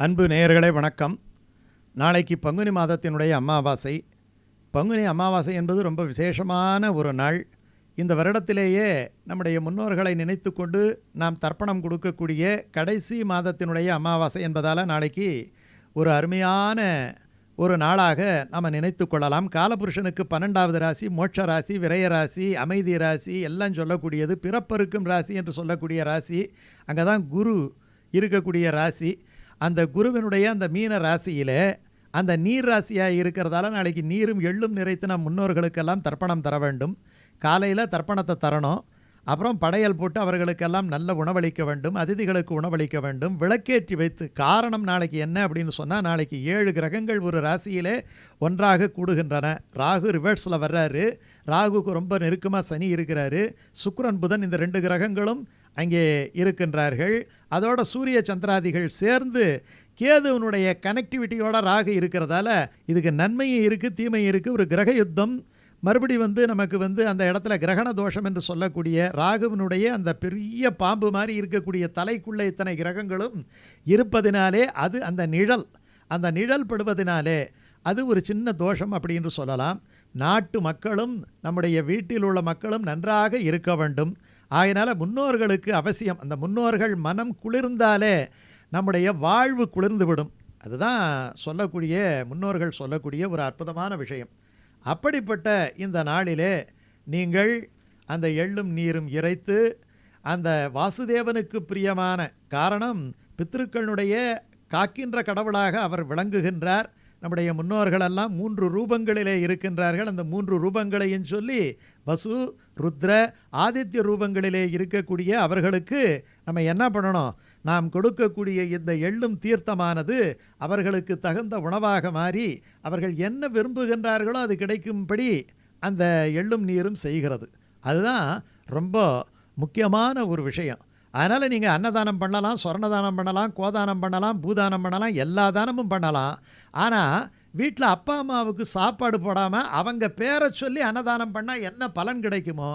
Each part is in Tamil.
அன்பு நேயர்களே வணக்கம். நாளைக்கு பங்குனி மாதத்தினுடைய அமாவாசை. பங்குனி அமாவாசை என்பது ரொம்ப விசேஷமான ஒரு நாள். இந்த வருடத்திலேயே நம்முடைய முன்னோர்களை நினைத்து கொண்டு நாம் தர்ப்பணம் கொடுக்கக்கூடிய கடைசி மாதத்தினுடைய அமாவாசை என்பதால் நாளைக்கு ஒரு அருமையான ஒரு நாளாக நாம் நினைத்து கொள்ளலாம். காலபுருஷனுக்கு பன்னெண்டாவது ராசி மோட்ச ராசி விரய ராசி அமைதி ராசி எல்லாம் சொல்லக்கூடியது பிறப்பருக்கும் ராசி என்று சொல்லக்கூடிய ராசி. அங்கே தான் குரு இருக்கக்கூடிய ராசி. அந்த குருவினுடைய அந்த மீன ராசியிலே அந்த நீர் ராசியாக இருக்கிறதால நாளைக்கு நீரும் எள்ளும் நிறைத்து நம் முன்னோர்களுக்கெல்லாம் தர்ப்பணம் தர வேண்டும். காலையில் தர்ப்பணத்தை தரணும். அப்புறம் படையல் போட்டு அவர்களுக்கெல்லாம் நல்ல உணவளிக்க வேண்டும். அதிதிகளுக்கு உணவளிக்க வேண்டும். விளக்கேற்றி வைத்து காரணம் நாளைக்கு என்ன அப்படின்னு சொன்னால் நாளைக்கு ஏழு கிரகங்கள் ஒரு ராசியிலே ஒன்றாக கூடுகின்றன. ராகு ரிவர்ஸில் வர்றாரு. ராகுக்கு ரொம்ப நெருக்கமாக சனி இருக்கிறாரு. சுக்ரன் புதன் இந்த ரெண்டு கிரகங்களும் அங்கே இருக்கின்றார்கள். அதோட சூரிய சந்திராதிகள் சேர்ந்து கேதுவனுடைய கனெக்டிவிட்டியோட ராகு இருக்கிறதால இதுக்கு நன்மையும் இருக்குது தீமையும் இருக்குது ஒரு கிரக யுத்தம். மறுபடி வந்து நமக்கு வந்து அந்த இடத்துல கிரகண தோஷம் என்று சொல்லக்கூடிய ராகுவனுடைய அந்த பெரிய பாம்பு மாதிரி இருக்கக்கூடிய தலைக்குள்ளே இத்தனை கிரகங்களும் இருப்பதினாலே அது அந்த நிழல் அந்த நிழல் படுவதினாலே அது ஒரு சின்ன தோஷம் அப்படின்னு சொல்லலாம். நாட்டு மக்களும் நம்முடைய வீட்டில் உள்ள மக்களும் நன்றாக இருக்க வேண்டும். ஆகையினால முன்னோர்களுக்கு அவசியம். அந்த முன்னோர்கள் மனம் குளிர்ந்தாலே நம்முடைய வாழ்வு குளிர்ந்துவிடும். அதுதான் சொல்லக்கூடிய முன்னோர்கள் சொல்லக்கூடிய ஒரு அற்புதமான விஷயம். அப்படிப்பட்ட இந்த நாளிலே நீங்கள் அந்த எள்ளும் நீரும் இறைத்து அந்த வாசுதேவனுக்கு பிரியமான காரணம் பித்திருக்களுடைய காக்கின்ற கடவுளாக அவர் விளங்குகின்றார். நம்முடைய முன்னோர்களெல்லாம் மூன்று ரூபங்களிலே இருக்கின்றார்கள். அந்த மூன்று ரூபங்களையும் சொல்லி வசு ருத்ர ஆதித்ய ரூபங்களிலே இருக்கக்கூடிய அவர்களுக்கு நம்ம என்ன பண்ணணும்? நாம் கொடுக்கக்கூடிய இந்த எள்ளும் தீர்த்தமானது அவர்களுக்கு தகுந்த உணவாக மாறி அவர்கள் என்ன விரும்புகின்றார்களோ அது கிடைக்கும்படி அந்த எள்ளும் நீரும் செய்கிறது. அதுதான் ரொம்ப முக்கியமான ஒரு விஷயம். அதனால் நீங்கள் அன்னதானம் பண்ணலாம் சொர்ணதானம் பண்ணலாம் கோதானம் பண்ணலாம் பூதானம் பண்ணலாம் எல்லா தானமும் பண்ணலாம். ஆனால் வீட்டில் அப்பா அம்மாவுக்கு சாப்பாடு போடாமல் அவங்க பேரை சொல்லி அன்னதானம் பண்ணால் என்ன பலன் கிடைக்குமோ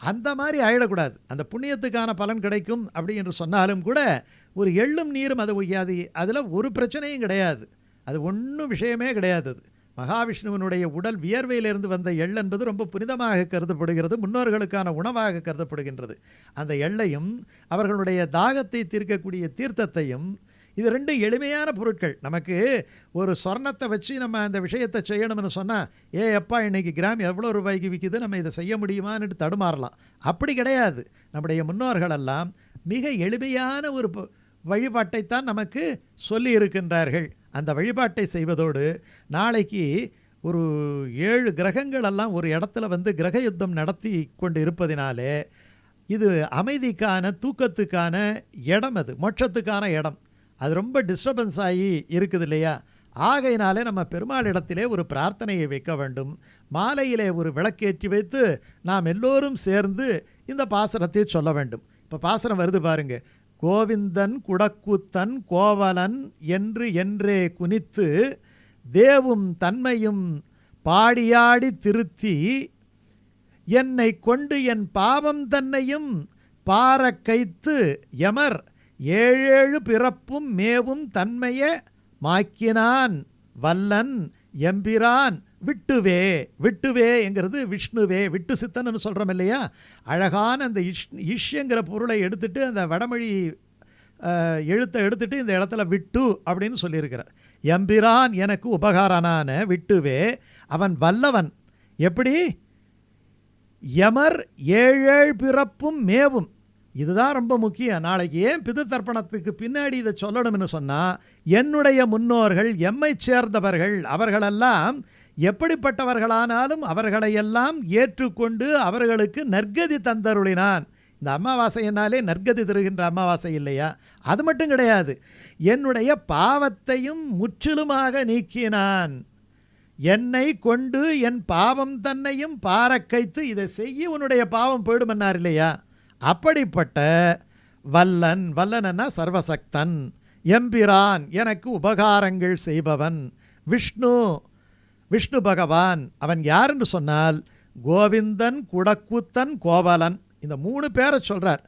அந்த மாதிரி ஆயிடக்கூடாது. அந்த புண்ணியத்துக்கான பலன் கிடைக்கும் அப்படி என்று சொன்னாலும் கூட ஒரு எள்ளும் நீரும் அது ஒய்யாது அதில் ஒரு பிரச்சனையும் கிடையாது. அது ஒன்றும் விஷயமே கிடையாது அது. மகாவிஷ்ணுவனுடைய உடல் வியர்வையிலிருந்து வந்த எள் என்பது ரொம்ப புனிதமாக கருதப்படுகிறது முன்னோர்களுக்கான உணவாக கருதப்படுகின்றது. அந்த எள்ளையும் அவர்களுடைய தாகத்தை தீர்க்கக்கூடிய தீர்த்தத்தையும் இது ரெண்டு எளிமையான பொருட்கள். நமக்கு ஒரு சொர்ணத்தை வச்சு நம்ம அந்த விஷயத்தை செய்யணும்னு சொன்னால் ஏ எப்பா இன்னைக்கு கிராம் எவ்வளோ ரூபாய்க்கு விற்கிது நம்ம இதை செய்ய முடியுமான்னு தடுமாறலாம். அப்படி கிடையாது. நம்முடைய முன்னோர்களெல்லாம் மிக எளிமையான ஒரு வழிபாட்டைத்தான் நமக்கு சொல்லி இருக்கின்றார்கள். அந்த வழிபாட்டை செய்வதோடு நாளைக்கு ஒரு ஏழு கிரகங்கள் எல்லாம் ஒரு இடத்துல வந்து கிரக யுத்தம் நடத்தி கொண்டு இருப்பதினாலே இது அமைதிக்கான தூக்கத்துக்கான இடம் அது மோட்சத்துக்கான இடம். அது ரொம்ப டிஸ்டர்பன்ஸ் ஆகி இருக்குது இல்லையா? ஆகையினாலே நம்ம பெருமாள் இடத்திலே ஒரு பிரார்த்தனையை வைக்க வேண்டும். மாலையிலே ஒரு விளக்கேற்றி வைத்து நாம் எல்லோரும் சேர்ந்து இந்த பாசனத்தை சொல்ல வேண்டும். இப்போ பாசனம் வருது பாருங்கள் கோவிந்தன் குடக்குத்தன் கோவலன் என்று என்றே குனித்து தேவும் தன்மையும் பாடியாடி திருத்தி என்னை கொண்டு என் பாவம் தன்னையும் பாரக்கைத்து யமர் ஏழேழு பிறப்பும் மேவும் தன்மைய மாக்கினான் வல்லன் எம்பிரான் விட்டுவே விட்டுவே என்கிறது விஷ்ணுவே விட்டு சித்தன்னு சொல்கிறோம் இல்லையா? அழகான அந்த இஷ் இஷ்யங்கிற பொருளை எடுத்துட்டு அந்த வடமொழி எழுத்தை எடுத்துட்டு இந்த இடத்துல விட்டு அப்படின்னு சொல்லியிருக்கிறார். எம்பிரான் எனக்கு உபகாரனான விட்டுவே அவன் வல்லவன். எப்படி? யமர் ஏழேழ் பிறப்பும் மேவும். இதுதான் ரொம்ப முக்கியம். நாளைக்கு ஏன் பிது தர்ப்பணத்துக்கு பின்னாடி இதை சொல்லணும்னு சொன்னால் என்னுடைய முன்னோர்கள் எம்மை சேர்ந்தவர்கள் அவர்களெல்லாம் எப்படிப்பட்டவர்களானாலும் அவர்களையெல்லாம் ஏற்றுக்கொண்டு அவர்களுக்கு நற்கதி தந்தருளினான். இந்த அமாவாசையினாலே நற்கதி தருகின்ற அமாவாசை இல்லையா? அது மட்டும் கிடையாது. என்னுடைய பாவத்தையும் முற்றிலுமாக நீக்கினான். என்னை கொண்டு என் பாவம் தன்னையும் பாரக்கைத்து இதை செய்ய உன்னுடைய பாவம் போயிடுமன்னார் இல்லையா? அப்படிப்பட்ட வல்லன் வல்லனா சர்வசக்தன் எம்பிரான் எனக்கு உபகாரங்கள் செய்பவன் விஷ்ணு விஷ்ணு பகவான் அவன் யாருன்னு சொன்னால் கோவிந்தன் குடக்குத்தன் கோவலன். இந்த மூணு பேரை சொல்கிறார்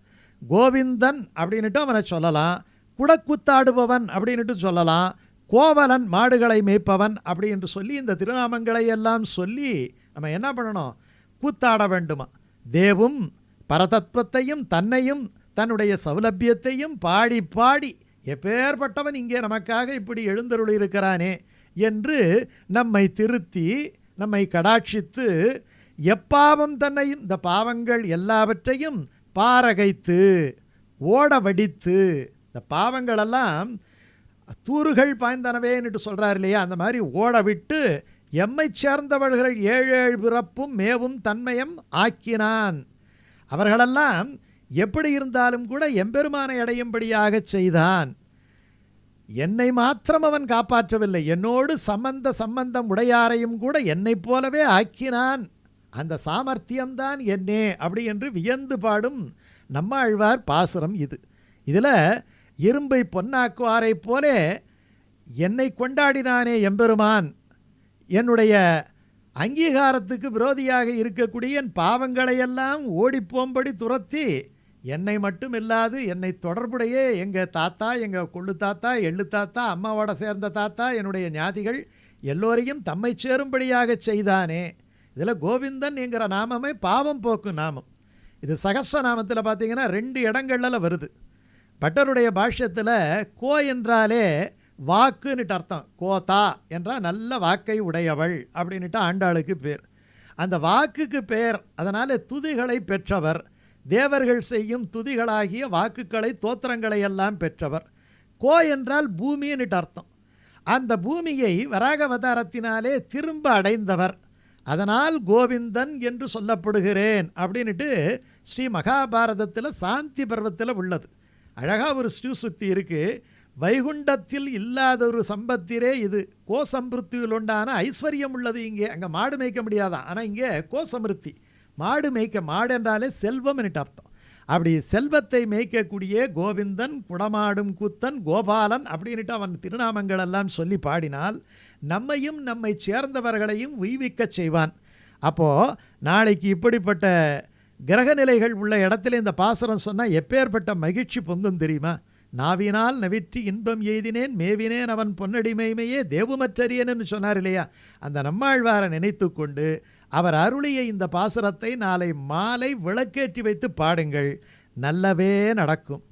கோவிந்தன் அப்படின்ட்டு அவனை சொல்லலாம் குடக்குத்தாடுபவன் அப்படின்ட்டு சொல்லலாம் கோவலன் மாடுகளை மேய்ப்பவன் அப்படி என்று சொல்லி இந்த திருநாமங்களை எல்லாம் சொல்லி நம்ம என்ன பண்ணணும்? கூத்தாட வேண்டுமா? தேவும் பரதத்துவத்தையும் தன்னையும் தன்னுடைய சௌலபியத்தையும் பாடி பாடி எப்பேற்பட்டவன் இங்கே நமக்காக இப்படி எழுந்தருளி இருக்கிறானே என்று நம்மை திருத்தி நம்மை கடாட்சித்து எப்பாவம் தன்னையும் இந்த பாவங்கள் எல்லாவற்றையும் பாரகைத்து ஓட வடித்து இந்த பாவங்களெல்லாம் தூறுகள் பாய்ந்தனவேன்னுட்டு சொல்கிறார் இல்லையா? அந்த மாதிரி ஓட விட்டு எம்மை சேர்ந்தவர்கள் ஏழு ஏழு பிறப்பும் மேவும் தன்மயம் ஆக்கினான். அவர்களெல்லாம் எப்படி இருந்தாலும் கூட எம்பெருமானை அடையும்படியாக செய்தான். என்னை மாத்திரம் அவன் காப்பாற்றவில்லை. என்னோடு சம்பந்த சம்பந்தம் உடையாரையும் கூட என்னைப் போலவே ஆக்கினான். அந்த சாமர்த்தியம்தான் என்னே அப்படி என்று வியந்து பாடும் நம்மாழ்வார் பாசுரம் இது. இதில் இரும்பை பொன்னாக்குவாரைப் போலே என்னை கொண்டாடினானே எம்பெருமான். என்னுடைய அங்கீகாரத்துக்கு விரோதியாக இருக்கக்கூடிய என் பாவங்களையெல்லாம் ஓடிப்போம்படி துரத்தி என்னை மட்டும் இல்லாது என்னை தொடர்புடைய எங்கள் தாத்தா எங்கள் கொள்ளு தாத்தா எள்ளு தாத்தா அம்மாவோட சேர்ந்த தாத்தா என்னுடைய ஞாதிகள் எல்லோரையும் தம்மை சேரும்படியாக செய்தானே. இதில் கோவிந்தன் என்கிற நாமமே பாவம் போக்கும் நாமம். இது சகஸ்ர நாமத்தில் பார்த்தீங்கன்னா ரெண்டு இடங்கள்ல வருது. பட்டருடைய பாஷ்யத்தில் கோ என்றாலே வாக்குன்னுட்டு அர்த்தம். கோதா என்றால் நல்ல வாக்கை உடையவள் அப்படின்னுட்டு ஆண்டாளுக்கு பேர். அந்த வாக்குக்கு பேர். அதனால் துதிகளை பெற்றவர். தேவர்கள் செய்யும் துதிகளாகிய வாக்குகளை தோத்திரங்களை எல்லாம் பெற்றவர். கோ என்றால் பூமின்னுட்டு அர்த்தம். அந்த பூமியை வராகவதாரத்தினாலே திரும்ப அடைந்தவர். அதனால் கோவிந்தன் என்று சொல்லப்படுகிறேன் அப்படின்ட்டு ஸ்ரீ மகாபாரதத்தில் சாந்தி பர்வத்தில் உள்ளது. அழகாக ஒரு ஸ்ரீ சுத்தி இருக்குது வைகுண்டத்தில் இல்லாத ஒரு சம்பத்திரே இது. கோசம்பிருத்தியில் உண்டான ஐஸ்வர்யம் உள்ளது இங்கே. அங்கே மாடு மேய்க்க முடியாதான் ஆனால் இங்கே கோசமிருத்தி மாடு மேய்க்க மாடு என்றாலே செல்வம் என்று அர்த்தம். அப்படி செல்வத்தை மேய்க்கக்கூடிய கோவிந்தன் குடமாடும் கூத்தன் கோபாலன் அப்படின்ட்டு அவன் திருநாமங்கள் எல்லாம் சொல்லி பாடினால் நம்மையும் நம்மை சேர்ந்தவர்களையும் உய்விக்கச் செய்வான். அப்போது நாளைக்கு இப்படிப்பட்ட கிரகநிலைகள் உள்ள இடத்துல இந்த பாசரம் சொன்னால் எப்பேற்பட்ட மகிழ்ச்சி பொங்கும் தெரியுமா? நாவினால் நவிற்றி இன்பம் எய்தினேன் மேவினேன் அவன் பொன்னடிமைமையே தேவுமற்றறியன்னு சொன்னார் இல்லையா? அந்த நம்மாழ்வாரை நினைத்து கொண்டு அவர் அருளிய இந்த பாசுரத்தை நாளை மாலை விளக்கேற்றி வைத்து பாடுங்கள். நல்லவே நடக்கும்.